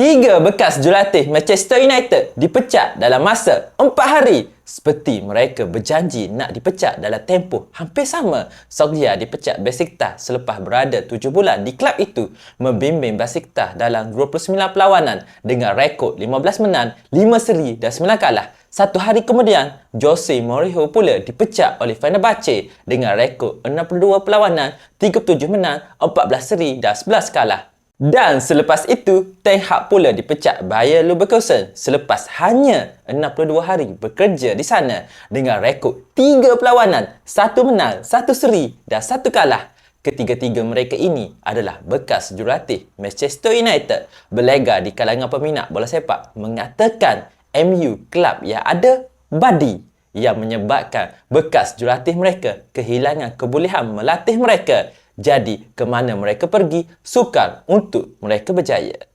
Tiga bekas jurulatih Manchester United dipecat dalam masa empat hari seperti mereka berjanji nak dipecat dalam tempoh hampir sama. Solskjaer dipecat Besiktas selepas berada tujuh bulan di klub itu membimbing Besiktas dalam 29 perlawanan dengan rekod 15 menang, 5 seri dan 9 kalah. Satu hari kemudian, Jose Mourinho pula dipecat oleh Fenerbahce dengan rekod 62 perlawanan, 37 menang, 14 seri dan 11 kalah. Dan selepas itu, Ten Hag pula dipecat Bayer Leverkusen selepas hanya 62 hari bekerja di sana dengan rekod 3 perlawanan, 1 menang, 1 seri dan 1 kalah. Ketiga-tiga mereka ini adalah bekas jurulatih Manchester United. Berlega di kalangan peminat bola sepak mengatakan MU kelab yang ada badi yang menyebabkan bekas jurulatih mereka kehilangan kebolehan melatih mereka. Jadi, ke mana mereka pergi, sukar untuk mereka berjaya.